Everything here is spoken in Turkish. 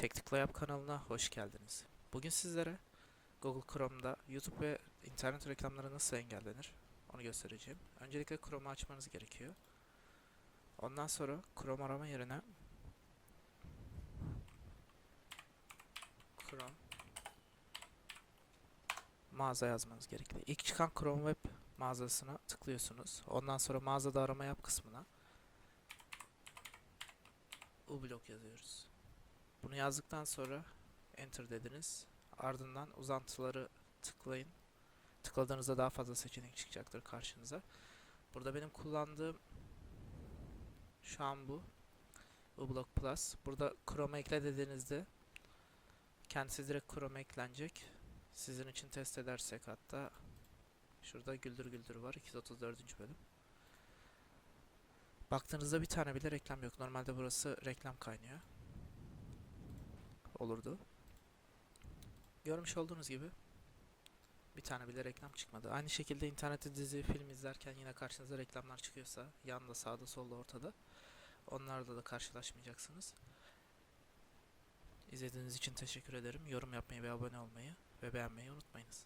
Tek Tıkla Yap kanalına hoş geldiniz. Bugün sizlere Google Chrome'da YouTube ve internet reklamları nasıl engellenir onu göstereceğim. Öncelikle Chrome'u açmanız gerekiyor. Ondan sonra Chrome arama yerine Chrome mağaza yazmanız gerekli. İlk çıkan Chrome Web mağazasına tıklıyorsunuz. Ondan sonra mağazada arama yap kısmına ublok yazıyoruz. Yazdıktan sonra enter dediniz. Ardından uzantıları tıklayın. Tıkladığınızda daha fazla seçenek çıkacaktır karşınıza. Burada benim kullandığım şu an bu. uBlock Plus. Burada Chrome ekle dediğinizde kendisi direkt Chrome eklenecek. Sizin için test edersek hatta şurada güldür güldür var 234. bölüm. Baktığınızda bir tane bile reklam yok. Normalde burası reklam kaynıyor olurdu. Görmüş olduğunuz gibi bir tane bile reklam çıkmadı. Aynı şekilde internette dizi, film izlerken yine karşınıza reklamlar çıkıyorsa yanda, sağda, solda, ortada onlarla da karşılaşmayacaksınız. İzlediğiniz için teşekkür ederim. Yorum yapmayı ve abone olmayı ve beğenmeyi unutmayınız.